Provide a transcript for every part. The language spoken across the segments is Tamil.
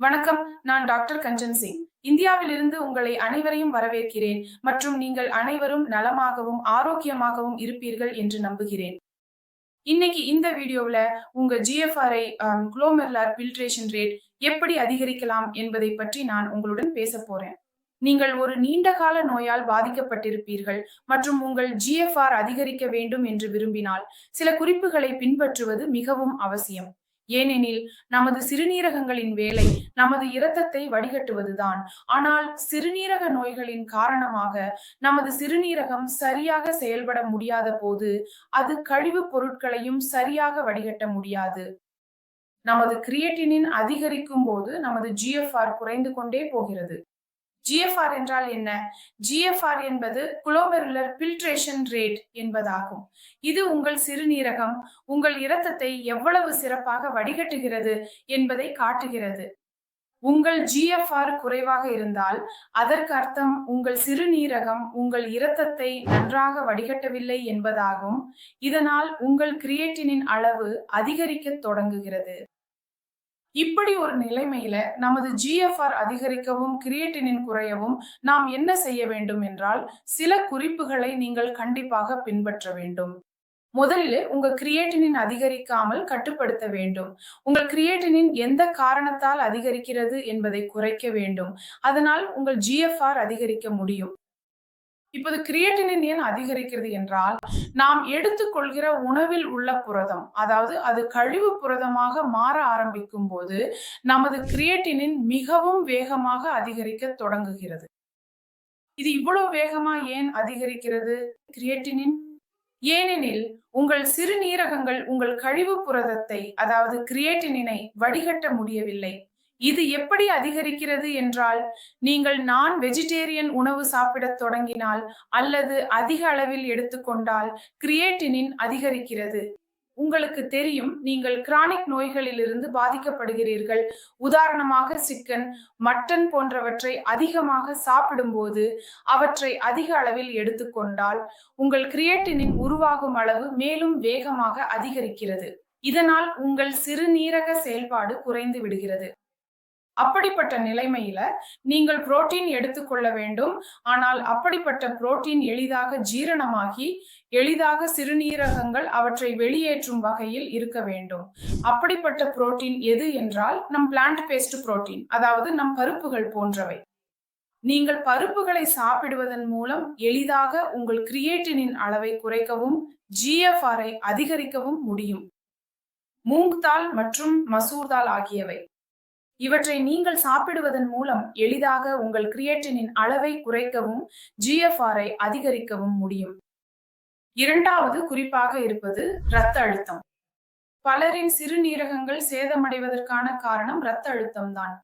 வணக்கம் நான் டாக்டர் கஞ்சன் சிங். இந்தியாவிலிருந்து உங்களை அனைவரையும் வரவேற்கிறேன் மற்றும் நீங்கள் அனைவரும் நலமாகவும் ஆரோக்கியமாகவும் இருப்பீர்கள் என்று நம்புகிறேன். இன்னைக்கு இந்த வீடியோவில் உங்க ஜிஎஃப்ஆர்ஐ குளோமெர்லார் பில்ட்ரேஷன் ரேட் எப்படி அதிகரிக்கலாம் என்பதை பற்றி நான் உங்களுடன் பேச போறேன். நீங்கள் ஒரு நீண்ட கால நோயால் பாதிக்கப்பட்டிருப்பீர்கள் மற்றும் உங்கள் ஜிஎஃப்ஆர் அதிகரிக்க வேண்டும் என்று விரும்பினால் சில குறிப்புகளை பின்பற்றுவது மிகவும் அவசியம். ஏனெனில் நமது சிறுநீரகங்களின் வேலை நமது இரத்தத்தை வடிகட்டுவதுதான். ஆனால் சிறுநீரக நோய்களின் காரணமாக நமது சிறுநீரகம் சரியாக செயல்பட முடியாத போது அது கழிவுப் பொருட்களையும் சரியாக வடிகட்ட முடியாது. நமது கிரியேட்டினின் அதிகரிக்கும் போது நமது ஜிஎஃப்ஆர் குறைந்து கொண்டே போகிறது. ஜிஎஃப்ஆர் என்றால் என்ன? ஜிஎஃப்ஆர் என்பது குளோமெருலர் பில்ட்ரேஷன் ரேட் என்பதாகும். இது உங்கள் சிறுநீரகம் உங்கள் இரத்தத்தை எவ்வளவு சிறப்பாக வடிகட்டுகிறது என்பதை காட்டுகிறது. உங்கள் ஜிஎஃப்ஆர் குறைவாக இருந்தால் அதற்கு அர்த்தம் உங்கள் சிறுநீரகம் உங்கள் இரத்தத்தை நன்றாக வடிகட்டவில்லை என்பதாகும். இதனால் உங்கள் கிரியேட்டினின் அளவு அதிகரிக்க தொடங்குகிறது. இப்படி ஒரு நிலைமையில நமது ஜிஎஃப்ஆர் அதிகரிக்கவும் கிரியேட்டினின் குறையவும் நாம் என்ன செய்ய வேண்டும் என்றால் சில குறிப்புகளை நீங்கள் கண்டிப்பாக பின்பற்ற வேண்டும். முதலில் உங்க கிரியேட்டினின் அதிகரிக்காமல் கட்டுப்படுத்த வேண்டும். உங்கள் கிரியேட்டினின் எந்த காரணத்தால் அதிகரிக்கிறது என்பதை குறைக்க வேண்டும். அதனால் உங்கள் ஜிஎஃப்ஆர் அதிகரிக்க முடியும். இப்போது கிரியேட்டினின் ஏன் அதிகரிக்கிறது என்றால் நாம் எடுத்துக்கொள்கிற உணவில் உள்ள புரதம் அதாவது அது கழிவு புரதமாக மாற ஆரம்பிக்கும் போது நமது கிரியேட்டினின் மிகவும் வேகமாக அதிகரிக்க தொடங்குகிறது. இது இவ்வளவு வேகமா ஏன் அதிகரிக்கிறது? கிரியேட்டினின் ஏனெனில் உங்கள் சிறுநீரகங்கள் உங்கள் கழிவு புரதத்தை அதாவது கிரியேட்டினினை வடிகட்ட முடியவில்லை. இது எப்படி அதிகரிக்கிறது என்றால் நீங்கள் நான் வெஜிடேரியன் உணவு சாப்பிடத் தொடங்கினால் அல்லது அதிக அளவில் எடுத்துக்கொண்டால் கிரியேட்டினின் அதிகரிக்கிறது. உங்களுக்கு தெரியும் நீங்கள் கிரானிக் நோய்களிலிருந்து பாதிக்கப்படுகிறீர்கள். உதாரணமாக சிக்கன் மட்டன் போன்றவற்றை அதிகமாக சாப்பிடும்போது அவற்றை அதிக அளவில் எடுத்துக்கொண்டால் உங்கள் கிரியேட்டினின் உருவாகும் அளவு மேலும் வேகமாக அதிகரிக்கிறது. இதனால் உங்கள் சிறுநீரக செயல்பாடு குறைந்து விடுகிறது. அப்படிப்பட்ட நிலைமையில நீங்கள் புரோட்டீன் எடுத்துக்கொள்ள வேண்டும். ஆனால் அப்படிப்பட்ட புரோட்டீன் எளிதாக ஜீரணமாகி எளிதாக சிறுநீரகங்கள் அவற்றை வெளியேற்றும் வகையில் இருக்க வேண்டும். அப்படிப்பட்ட புரோட்டீன் எது என்றால் நம் பிளான்ட் பேஸ்ட் புரோட்டீன் அதாவது நம் பருப்புகள் போன்றவை. நீங்கள் பருப்புகளை சாப்பிடுவதன் மூலம் எளிதாக உங்கள் கிரியேட்டினின் அளவை குறைக்கவும் ஜிஎஃப்ஆரை அதிகரிக்கவும் முடியும். மூங் தால் மற்றும் மசூர் தால் ஆகியவை. இவற்றை நீங்கள் சாப்பிடுவதன் மூலம் எளிதாக உங்கள் கிரியேட்டினின் அளவை குறைக்கவும் ஜிஎஃப்ஆரை அதிகரிக்கவும் முடியும். இரண்டாவது குறிப்பாக இருப்பது இரத்த அழுத்தம். பலரின் சிறுநீரகங்கள் சேதமடைவதற்கான காரணம் இரத்த அழுத்தம்தான்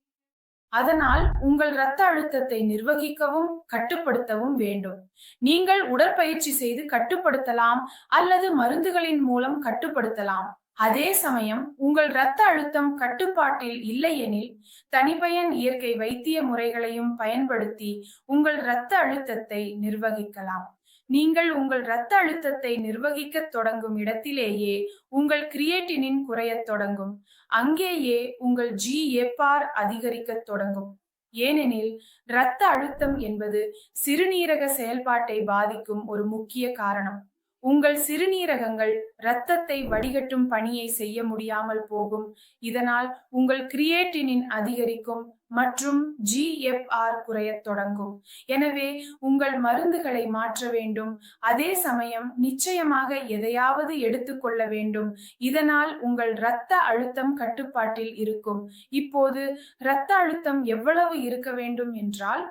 அதனால் உங்கள் இரத்த அழுத்தத்தை நிர்வகிக்கவும் கட்டுப்படுத்தவும் வேண்டும். நீங்கள் உடற்பயிற்சி செய்து கட்டுப்படுத்தலாம் அல்லது மருந்துகளின் மூலம் கட்டுப்படுத்தலாம். அதே சமயம் உங்கள் இரத்த அழுத்தம் கட்டுப்பாட்டில் இல்லையெனில் தனிப்பயன் இயற்கை வைத்திய முறைகளையும் பயன்படுத்தி உங்கள் இரத்த அழுத்தத்தை நிர்வகிக்கலாம். நீங்கள் உங்கள் இரத்த அழுத்தத்தை நிர்வகிக்க தொடங்கும் இடத்திலேயே உங்கள் கிரியேட்டினின் குறையத் தொடங்கும். அங்கேயே உங்கள் ஜி எப்பார் அதிகரிக்க தொடங்கும். ஏனெனில் இரத்த அழுத்தம் என்பது சிறுநீரக செயல்பாட்டை பாதிக்கும் ஒரு முக்கிய காரணம். உங்கள் சிறுநீரகங்கள் இரத்தத்தை வடிகட்டும் பணியை செய்ய முடியாமல் போகும். இதனால் உங்கள் கிரியேட்டினின் அதிகரிக்கும் மற்றும் ஜிஎஃப்ஆர் குறையத் தொடங்கும். எனவே உங்கள் மருந்துகளை மாற்ற வேண்டும். அதே சமயம் நிச்சயமாக எதையாவது எடுத்துக்கொள்ள வேண்டும். இதனால் உங்கள் இரத்த அழுத்தம் கட்டுப்பாட்டில் இருக்கும். இப்போது இரத்த அழுத்தம் எவ்வளவு இருக்க வேண்டும் என்றால்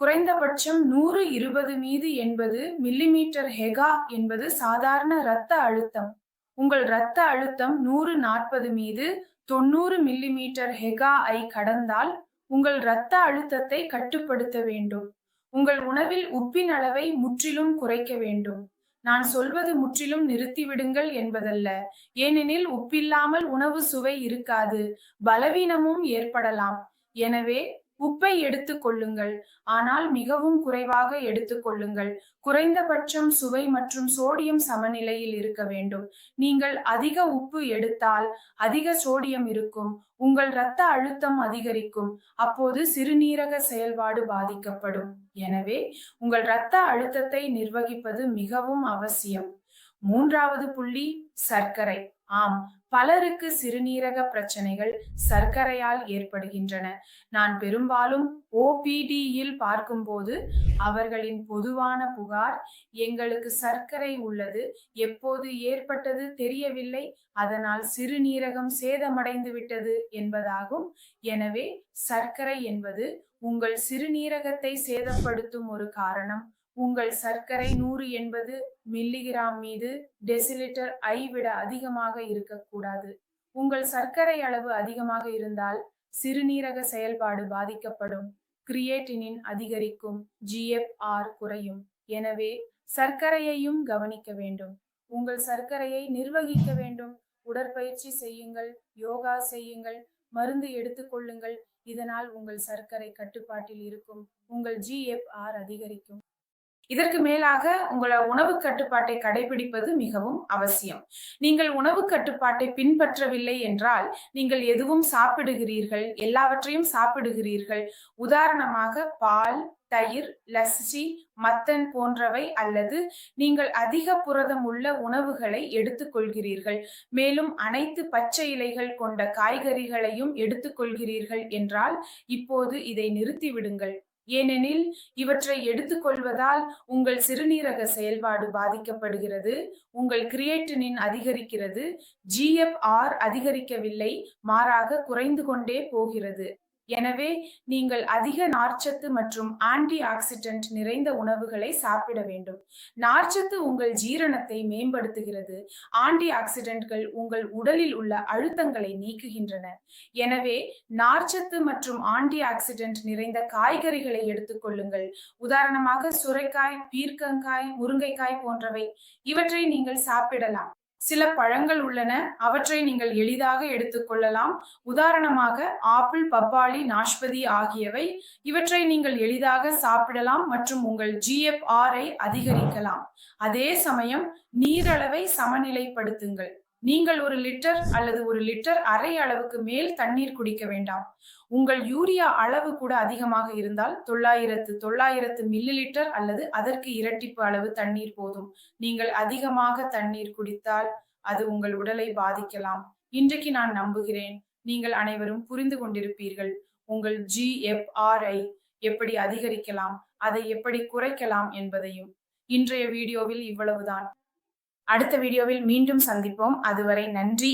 குறைந்தபட்சம் நூறு இருபது மீது என்பது மில்லிமீட்டர் ஹெகா என்பது சாதாரண இரத்த அழுத்தம். உங்கள் இரத்த அழுத்தம் நூறு நாற்பது மீது தொண்ணூறு மில்லிமீட்டர் ஹெகா ஐ கடந்தால் உங்கள் இரத்த அழுத்தத்தை கட்டுப்படுத்த வேண்டும். உங்கள் உணவில் உப்பின் அளவை முற்றிலும் குறைக்க வேண்டும். நான் சொல்வது முற்றிலும் நிறுத்திவிடுங்கள் என்பதல்ல. ஏனெனில் உப்பில்லாமல் உணவு சுவை இருக்காது. பலவீனமும் ஏற்படலாம். எனவே உப்பை எடுத்துக் கொள்ளுங்கள். ஆனால் மிகவும் குறைவாக எடுத்துக் கொள்ளுங்கள். குறைந்தபட்சம் சுவை மற்றும் சோடியம் சமநிலையில் இருக்க வேண்டும். நீங்கள் அதிக உப்பு எடுத்தால் அதிக சோடியம் இருக்கும். உங்கள் இரத்த அழுத்தம் அதிகரிக்கும். அப்போது சிறுநீரக செயல்பாடு பாதிக்கப்படும். எனவே உங்கள் இரத்த அழுத்தத்தை நிர்வகிப்பது மிகவும் அவசியம். மூன்றாவது புள்ளி சர்க்கரை. ஆம் பலருக்கு சிறுநீரக பிரச்சனைகள் சர்க்கரையால் ஏற்படுகின்றன. நான் பெரும்பாலும் ஓபிடியில் பார்க்கும்போது அவர்களின் பொதுவான புகார் எங்களுக்கு சர்க்கரை உள்ளது எப்போது ஏற்பட்டது தெரியவில்லை அதனால் சிறுநீரகம் சேதமடைந்து விட்டது என்பதாகும். எனவே சர்க்கரை என்பது உங்கள் சிறுநீரகத்தை சேதப்படுத்தும் ஒரு காரணம். உங்கள் சர்க்கரை நூறு எண்பது மில்லிகிராம் மீது டெசிலிட்டர் ஐ விட அதிகமாக இருக்கக்கூடாது. உங்கள் சர்க்கரை அளவு அதிகமாக இருந்தால் சிறுநீரக செயல்பாடு பாதிக்கப்படும். கிரியேட்டினின் அதிகரிக்கும் ஜிஎஃப்ஆர் குறையும். எனவே சர்க்கரையையும் கவனிக்க வேண்டும். உங்கள் சர்க்கரையை நிர்வகிக்க வேண்டும். உடற்பயிற்சி செய்யுங்கள் யோகா செய்யுங்கள் மருந்து எடுத்துக்கொள்ளுங்கள் இதனால் உங்கள் சர்க்கரை கட்டுப்பாட்டில் இருக்கும். உங்கள் ஜிஎஃப்ஆர் அதிகரிக்கும். இதற்கு மேலாக உங்கள உணவு கட்டுப்பாட்டை கடைபிடிப்பது மிகவும் அவசியம். நீங்கள் உணவு கட்டுப்பாட்டை பின்பற்றவில்லை என்றால் நீங்கள் எதுவும் சாப்பிடுகிறீர்கள் எல்லாவற்றையும் சாப்பிடுகிறீர்கள். உதாரணமாக பால் தயிர் லஸ்ஸி மத்தன் போன்றவை அல்லது நீங்கள் அதிக புரதம் உள்ள உணவுகளை எடுத்துக்கொள்கிறீர்கள். மேலும் அனைத்து பச்சை இலைகள் கொண்ட காய்கறிகளையும் எடுத்துக்கொள்கிறீர்கள் என்றால் இப்போது இதை நிறுத்திவிடுங்கள். ஏனெனில் இவற்றை எடுத்துக்கொள்வதால் உங்கள் சிறுநீரக செயல்பாடு பாதிக்கப்படுகிறது உங்கள் கிரியேட்டினின் அதிகரிக்கிறது ஜிஎஃப்ஆர் அதிகரிக்கவில்லை மாறாக குறைந்து கொண்டே போகிறது. எனவே நீங்கள் அதிக நார்ச்சத்து மற்றும் ஆன்டி ஆக்சிடென்ட் நிறைந்த உணவுகளை சாப்பிட வேண்டும். நார்ச்சத்து உங்கள் ஜீரணத்தை மேம்படுத்துகிறது. ஆன்டி ஆக்சிடென்ட்கள் உங்கள் உடலில் உள்ள அழுத்தங்களை நீக்குகின்றன. எனவே நார்ச்சத்து மற்றும் ஆன்டி ஆக்சிடென்ட் நிறைந்த காய்கறிகளை எடுத்துக்கொள்ளுங்கள் உதாரணமாக சுரைக்காய் பீர்க்கங்காய் முருங்கைக்காய் போன்றவை. இவற்றை நீங்கள் சாப்பிடலாம். சில பழங்கள் உள்ளன. அவற்றை நீங்கள் எளிதாக எடுத்துக்கொள்ளலாம் உதாரணமாக ஆப்பிள் பப்பாளி நாஷ்பதி ஆகியவை. இவற்றை நீங்கள் எளிதாக சாப்பிடலாம் மற்றும் உங்கள் ஜிஎஃப்ஆரை அதிகரிக்கலாம். அதே சமயம் நீரளவை சமநிலைப்படுத்துங்கள். நீங்கள் ஒரு லிட்டர் அல்லது ஒரு லிட்டர் அரை அளவுக்கு மேல் தண்ணீர் குடிக்க வேண்டாம். உங்கள் யூரியா அளவு கூட அதிகமாக இருந்தால் தொள்ளாயிரத்து தொள்ளாயிரத்து மில்லி லிட்டர் அல்லது அதற்கு இரட்டிப்பு அளவு தண்ணீர் போதும். நீங்கள் அதிகமாக தண்ணீர் குடித்தால் அது உங்கள் உடலை பாதிக்கலாம். இன்றைக்கு நான் நம்புகிறேன். நீங்கள் அனைவரும் புரிந்து கொண்டிருப்பீர்கள். உங்கள் ஜிஎஃப்ஆர்ஐ எப்படி அதிகரிக்கலாம் அதை எப்படி குறைக்கலாம் என்பதையும். இன்றைய வீடியோவில் இவ்வளவுதான். அடுத்த வீடியோவில் மீண்டும் சந்திப்போம். அதுவரை நன்றி.